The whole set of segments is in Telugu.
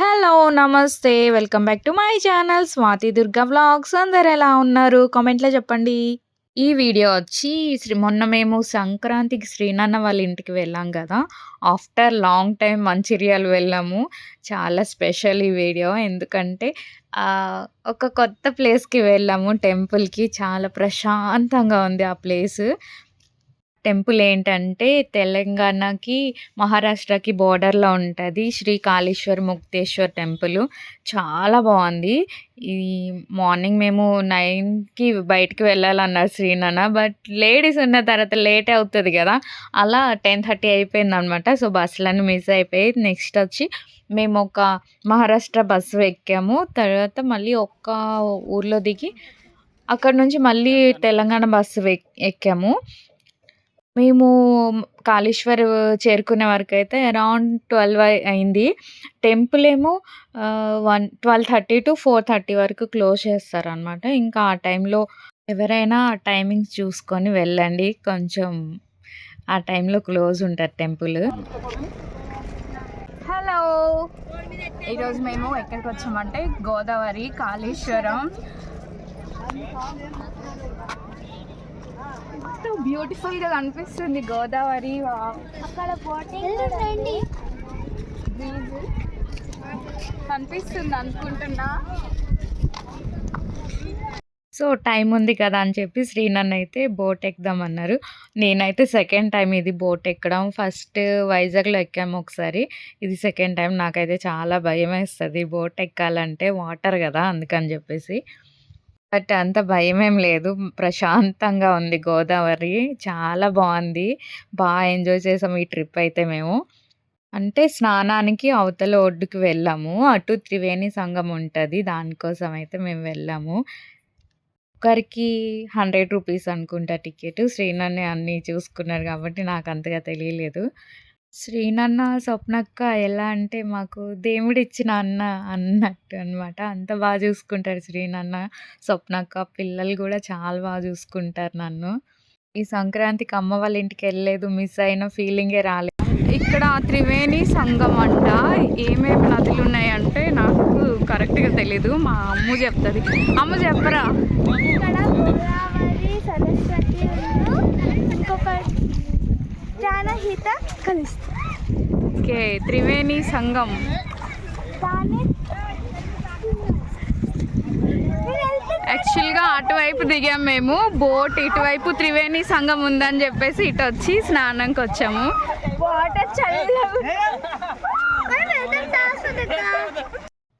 హలో! నమస్తే. Welcome back to my channel Swathi Durga vlogs. అందరు ఎలా ఉన్నారు? కామెంట్‌లో చెప్పండి. ఈ వీడియో వచ్చి శ్రీ మొన్న మేము సంక్రాంతికి శ్రీనాన్న వాళ్ళ ఇంటికి వెళ్ళాం కదా ఆఫ్టర్ లాంగ్ టైం మంచిర్యాలు వెళ్ళాము. చాలా స్పెషల్ ఈ వీడియో. ఎందుకంటే ఒక కొత్త ప్లేస్‌కి వెళ్ళాము టెంపుల్‌కి. చాలా ప్రశాంతంగా ఉంది ఆ ప్లేసు. టెంపుల్ ఏంటంటే తెలంగాణకి, మహారాష్ట్రకి బోర్డర్‌లో ఉంటుంది శ్రీ కాళేశ్వర్ ముక్తేశ్వర్ టెంపుల్ చాలా బాగుంది ఈ మార్నింగ్ మేము నైన్కి బయటికి వెళ్ళాలన్నారు శ్రీనాన్న. బట్ లేడీస్ ఉన్న తర్వాత లేటే అవుతుంది కదా అలా 10:30 అయిపోయిందనమాట. సో, బస్సులన్నీ మిస్ అయిపోయి నెక్స్ట్ వచ్చి మేము ఒక మహారాష్ట్ర బస్సు ఎక్కాము. తర్వాత మళ్ళీ ఒక్క ఊర్లో దిగి అక్కడి నుంచి మళ్ళీ తెలంగాణ బస్సు ఎక్కాము. మేము కాళేశ్వర్ చేరుకునే వరకైతే అరౌండ్ ట్వెల్వ్ అయింది. టెంపుల్ ఏమో one twelve thirty to four thirty వరకు క్లోజ్ చేస్తారనమాట. ఇంకా ఆ టైంలో ఎవరైనా టైమింగ్స్ చూసుకొని వెళ్ళండి. కొంచెం ఆ టైంలో క్లోజ్ ఉంటారు టెంపుల్ హలో! ఈరోజు మేము ఎక్కడికి వచ్చామంటే గోదావరి, కాళేశ్వరం. ఎంత బ్యూటిఫుల్‌గా కనిపిస్తుంది గోదావరి. వావ్! అక్కడ కనిపిస్తుంది అనుకుంటున్నా. సో, టైం ఉంది కదా! అని చెప్పి శ్రీనన్న అయితే బోట్ ఎక్కుదామన్నారు. నేనైతే సెకండ్ టైమ్ ఇది బోట్ ఎక్కడం. ఫస్ట్ వైజాగ్‌లో ఎక్కాము ఒకసారి. ఇది సెకండ్ టైమ్. నాకైతే చాలా భయమేస్తది బోట్ ఎక్కాలంటే వాటర్ గదా! అందుకని జెప్పేసి. బట్ అంత భయమేం లేదు. ప్రశాంతంగా ఉంది గోదావరి. చాలా బాగుంది బాగా ఎంజాయ్ చేసాం ఈ ట్రిప్ అయితే మేము. అంటే స్నానానికి అవతల ఒడ్డుకి వెళ్ళాము. అటు త్రివేణి సంఘం ఉంటుంది దానికోసం అయితే మేము వెళ్ళాము. ఒకరికి హండ్రెడ్ రూపీస్ అనుకుంటా టికెట్ శ్రీనన్నే అన్నీ చూసుకున్నారు కాబట్టి నాకు అంతగా తెలియలేదు. శ్రీనన్న, స్వప్నక్క ఎలా అంటే మాకు దేవుడిచ్చిన అన్న అన్నట్టు అనమాట. అంత బా చూసుకుంటారు శ్రీనన్న, స్వప్నక్క. పిల్లలు గూడా చాలా బా చూసుకుంటారు నన్ను. ఈ సంక్రాంతికి అమ్మ వాళ్ళ ఇంటికెళ్ళలేదు. మిస్ అయిన ఫీలింగే రాలేదు. ఇక్కడ త్రివేణి సంగం అంట. ఏమేమి నదులున్నాయంటే నాకు కరెక్ట్‌గా తెలీదు. మా అమ్ము చెప్తుంది అమ్ము చెప్పరా? ఇక్కడ గోదావరి, సరస్వతి ఇంకొక ప్రాణహిత కలుస్తాయి ఓకే. త్రివేణి సంగం. దాన్ని యాక్చువల్‌గా అటువైపు దిగాం మేము. బోట్ ఇటువైపు త్రివేణి సంగం ఉందని చెప్పేసి ఇటొచ్చి స్నానంకి వచ్చాము. వాటర్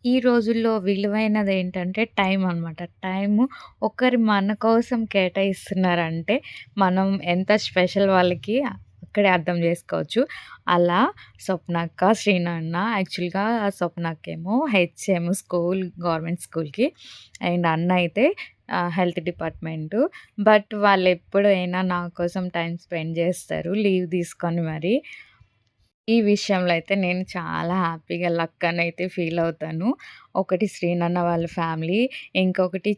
ఈ రోజుల్లో విలువైనది ఏంటంటే టైం అనమాట. టైము ఒకరు మన కోసం కేటాయిస్తున్నారంటే మనం ఎంత స్పెషల్ వాళ్ళకి అక్కడే అర్థం చేసుకోవచ్చు. అలా స్వప్నక్క, శ్రీనన్న యాక్చువల్‌గా స్వప్నక్కేమో హెచ్ఎం స్కూల్ గవర్నమెంట్ స్కూల్‌కి అండ్ అన్న అయితే హెల్త్ డిపార్ట్‌మెంటు. బట్ వాళ్ళు ఎప్పుడైనా నా కోసం టైం స్పెండ్ చేస్తారు. లీవ్ తీసుకొని మరి. ఈ విషయంలో అయితే నేను చాలా హ్యాపీగా లక్ అనైతే ఫీల్ అవుతాను. ఒకటి శ్రీనన్న వాళ్ళ ఫ్యామిలీ, ఇంకొకటి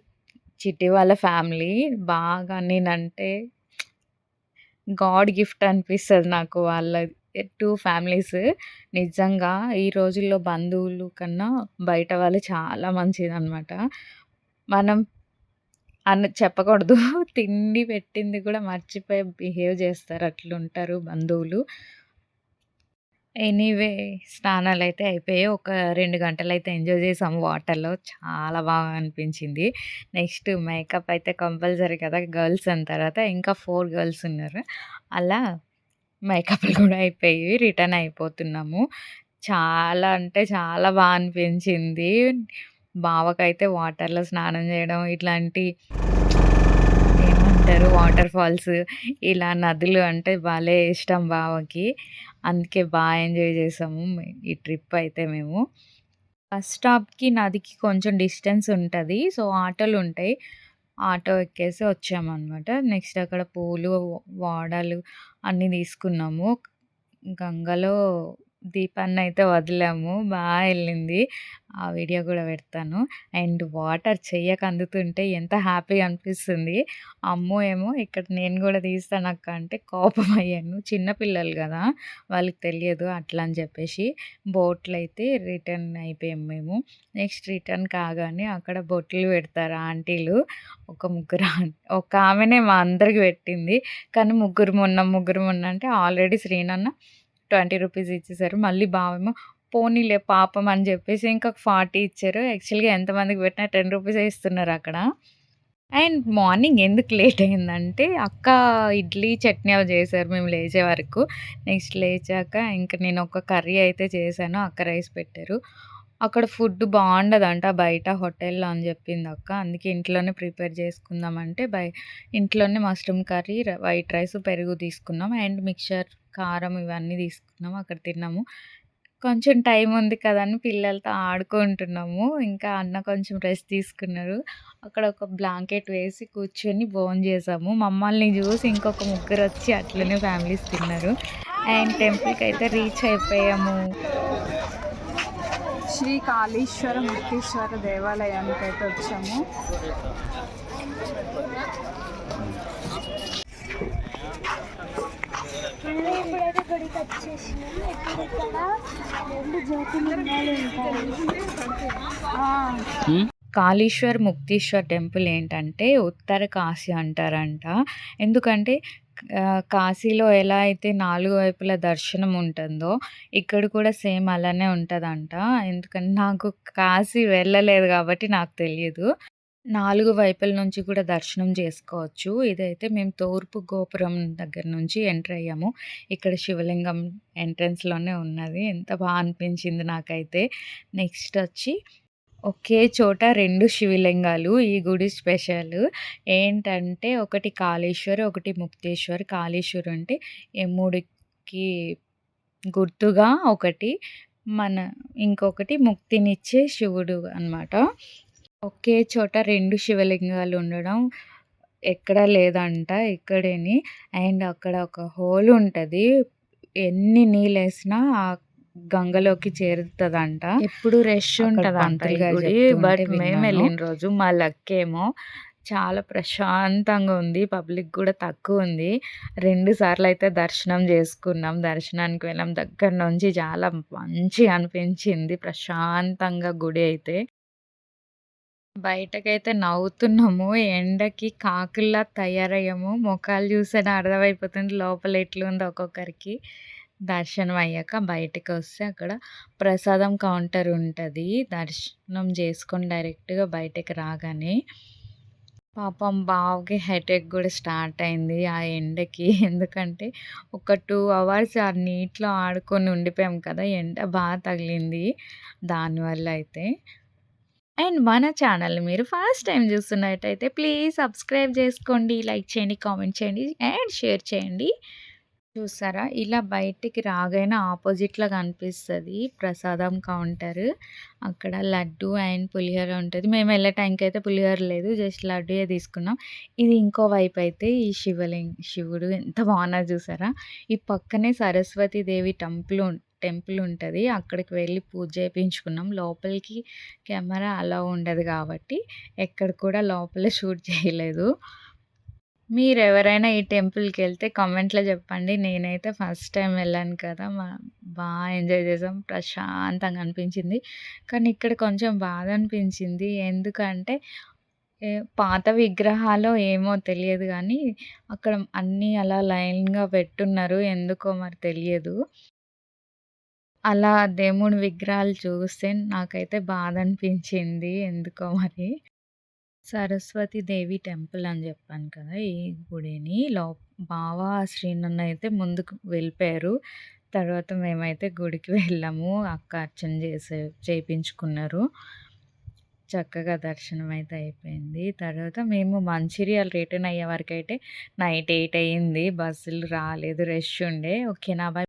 చిట్టి వాళ్ళ ఫ్యామిలీ. బాగా నేనంటే గాడ్ గిఫ్ట్ అనిపిస్తుంది నాకు వాళ్ళ టూ ఫ్యామిలీస్. నిజంగా ఈ రోజుల్లో బంధువులు కన్నా బయట వాళ్ళు చాలా మంచిదనమాట. మనం అన్న చెప్పకూడదు. తిండి పెట్టింది కూడా మర్చిపోయి బిహేవ్ చేస్తారు. అట్లుంటారు బంధువులు. ఎనీవే స్నానాలైతే అయిపోయాయి. ఒక 2 గంటలైతే ఎంజాయ్ చేసాము వాటర్‌లో. చాలా బాగా అనిపించింది. నెక్స్ట్ మేకప్ అయితే కంపల్సరీ కదా! గర్ల్స్ అన్న తర్వాత ఇంకా 4 గర్ల్స్ ఉన్నారు. అలా మేకప్‌లు కూడా అయిపోయి రిటర్న్ అయిపోతున్నాము. చాలా అంటే చాలా బా అనిపించింది. బావకైతే వాటర్‌లో స్నానం చేయడం ఇట్లాంటి ఏమంటారు వాటర్ ఫాల్స్ ఇలా నదులు అంటే భలే ఇష్టం బావకి. అందుకే బాగా ఎంజాయ్ చేసాము ఈ ట్రిప్ అయితే మేము. బస్ స్టాప్‌కి నదికి కొంచెం డిస్టెన్స్ ఉంటుంది సో, ఆటోలు ఉంటాయి ఆటో ఎక్కేసి వచ్చామన్నమాట నెక్స్ట్ అక్కడ పూలు, వాడలు అన్నీ తీసుకున్నాము. గంగలో దీపాన్ని అయితే వదిలాము. బాగా వెళ్ళింది ఆ వీడియో కూడా పెడతాను. అండ్ వాటర్ చెయ్యకి అందుతుంటే ఎంత హ్యాపీగా అనిపిస్తుంది. అమ్మో ఏమో ఇక్కడ నేను కూడా తీస్తాను అక్క అంటే కోపం అయ్యాను చిన్నపిల్లలు కదా వాళ్ళకి తెలియదు అట్లా అని చెప్పేసి బోట్లు అయితే రిటర్న్ అయిపోయాం మేము. నెక్స్ట్ రిటర్న్ కాగానే అక్కడ బొట్లు పెడతారు ఆంటీలు. ఒక ముగ్గురు ఒక ఆమెనే మా అందరికి పెట్టింది. కానీ ముగ్గురమున్నాం, ముగ్గురమున్నాం అంటే ఆల్రెడీ శ్రీనన్న 20 రూపీస్ ఇచ్చేసారు. మళ్ళీ బావేమో పోనీలే పాపం అని చెప్పేసి ఇంకొక 40 ఇచ్చారు. యాక్చువల్‌గా ఎంతమందికి పెట్టినా 10 రూపీసే ఇస్తున్నారక్కడ. అండ్ మార్నింగ్ ఎందుకు లేట్ అయిందంటే అక్క ఇడ్లీ, చట్నీ అవి చేశారు మేము లేచే వరకు. నెక్స్ట్ లేచాక ఇంక నేను ఒక కర్రీ అయితే చేశాను. అక్క రైస్ పెట్టారు. అక్కడ ఫుడ్ బాగుండదంట బయట హోటల్‌లో అని చెప్పింది అక్క. అందుకే ఇంట్లోనే ప్రిపేర్ చేసుకుందామంటే బై ఇంట్లోనే మష్రూమ్ కర్రీ, వైట్ రైస్, పెరుగు తీసుకున్నాం. అండ్ మిక్చర్, కారం ఇవన్నీ తీసుకున్నాం. అక్కడ తిన్నాము. కొంచెం టైం ఉంది కదా! అని పిల్లలతో ఆడుకుంటున్నాము. ఇంకా అన్న కొంచెం రెస్ట్ తీసుకున్నారు. అక్కడ ఒక బ్లాంకెట్ వేసి కూర్చొని భోంచేసాము. మమ్మల్ని చూసి ఇంకొక ముగ్గురు వచ్చి అట్లనే ఫ్యామిలీస్ తిన్నారు. అండ్ అయితే రీచ్ అయిపోయాము. శ్రీ కాళేశ్వర ముక్తేశ్వర దేవాలయానికి అయితే వచ్చాము. మనం ఇప్పుడైతే గుడికి వచ్చేసినాం. ఇప్పుడు ఇక్కడ 2 జ్యోతిర్లింగాలు ఉంటాయి. ఆ! కాళీశ్వర్, ముక్తీశ్వర్ టెంపుల్ ఏంటంటే ఉత్తర కాశీ అంటారంట. ఎందుకంటే కాశీలో ఎలా అయితే 4 వైపుల దర్శనం ఉంటుందో ఇక్కడ కూడా సేమ్ అలానే ఉంటదంట. ఎందుకంటే నాకు కాశీ వెళ్ళలేదు గాబట్టి నాకు తెలీదు. నాలుగు వైపుల నుంచి కూడా దర్శనం చేసుకోవచ్చు. ఇదైతే మేము తూర్పు గోపురం దగ్గర నుంచి ఎంటర్ అయ్యాము. ఇక్కడ శివలింగం ఎంట్రన్స్‌లోనే ఉన్నది. ఎంత బాగా అనిపించింది నాకైతే. నెక్స్ట్ వచ్చి ఒకే చోట రెండు శివలింగాలు ఈ గుడి స్పెషల్. ఏంటంటే ఒకటి కాళేశ్వర్, ఒకటి ముక్తేశ్వర్. కాళేశ్వర్ అంటే ఎమ్ముడికి గుర్తుగా ఒకటి, మన ఇంకొకటి ముక్తినిచ్చే శివుడు అన్నమాట. ఒకే చోట 2 శివలింగాలు ఉండడం ఎక్కడా లేదంట. ఇక్కడేని అండ్ అక్కడ ఒక హోల్ ఉంటది. ఎన్ని నీళ్ళేసినా ఆ గంగలోకి చేరుతదంట. ఎప్పుడు రష్ ఉంటదంట గుడి. బట్ మేము ఎళ్ళిన రోజు మా లక్ ఏమో చాలా ప్రశాంతంగా ఉంది. పబ్లిక్ గూడా తక్కువుంది. 2 సార్లయితే దర్శనం చేసుకున్నాం. దర్శనానికి వెళ్ళాం. దగ్గర నుంచి చాలా మంచిగా అనిపించింది. ప్రశాంతంగా గుడి అయితే. బయటకైతే నవ్వుతున్నాము. ఎండకి కాకుల్లా తయారయ్యాము. మొఖాలు చూస్తేనే అర్థమైపోతుంది లోపల ఎట్లుందో ఒక్కొక్కరికి. దర్శనం అయ్యాక బయటకొస్తే అక్కడ ప్రసాదం కౌంటర్ ఉంటది. దర్శనం చేసుకొని డైరెక్ట్‌గా బయటకి రాగానే పాపం బావకి హెడేక్ గూడా స్టార్ట్ అయింది ఆ ఎండకి. ఎందుకంటే ఒక 2 అవర్స్ ఆ నీటిలో ఆడుకొని ఉండిపోయాం కదా! ఎండ బా తగిలింది. దానివల్ల అయితే. అండ్ మన ఛానల్‌ని మీరు ఫస్ట్ టైం చూస్తున్నట్టయితే ప్లీజ్ సబ్స్క్రైబ్ చేసుకోండి. లైక్ చేయండి, కామెంట్ చేయండి అండ్ షేర్ చేయండి. చూసారా? ఇలా బయటికి రాగానే ఆపోజిట్‌లో కనిపిస్తుంది ప్రసాదం కౌంటర్. అక్కడ లడ్డు అండ్ పులిహోర ఉంటుంది మేము వెళ్ళే టైంకయితే పులిహోర లేదు. జస్ట్ లడ్డూయే తీసుకున్నాం. ఇది ఇంకో వైపు అయితే ఈ శివలింగ్ శివుడు ఎంత బాగున్నా చూసారా? ఈ పక్కనే సరస్వతి దేవి టెంపుల్ టెంపుల్ ఉంటుంది అక్కడికి వెళ్ళి పూజ చేయించుకున్నాం లోపలికి కెమెరా అలా ఉండదు కాబట్టి ఎక్కడ కూడా లోపల షూట్ చేయలేదు. మీరు ఎవరైనా ఈ టెంపుల్కి వెళ్తే కామెంట్‌లో చెప్పండి. నేనైతే ఫస్ట్ టైం వెళ్ళాను కదా! మా బాగా ఎంజాయ్ చేసాం. ప్రశాంతంగా అనిపించింది. కానీ ఇక్కడ కొంచెం బాధ అనిపించింది. ఎందుకంటే పాత విగ్రహాలు ఏమో తెలియదు కానీ అక్కడ అన్నీ అలా లైన్‌గా పెట్టున్నారు. ఎందుకో మరి తెలియదు. అలా దేవుడి విగ్రహాలు చూస్తే నాకైతే బాధ అనిపించింది. ఎందుకో మరి. సరస్వతి దేవి టెంపుల్ అని చెప్పాను కదా! ఈ గుడిని లో బావ, శ్రీనన్న అయితే ముందుకు వెళ్ళిపోయారు. తర్వాత మేమైతే గుడికి వెళ్ళాము. అక్క అర్చన చేసే చేపించుకున్నారు. చక్కగా దర్శనం అయితే అయిపోయింది. తర్వాత మేము మంచిర్యాల రిటర్న్ అయ్యే వరకైతే నైట్ 8 అయింది. బస్సులు రాలేదు. రష్ ఉండే. ఓకేనా! బాయ్.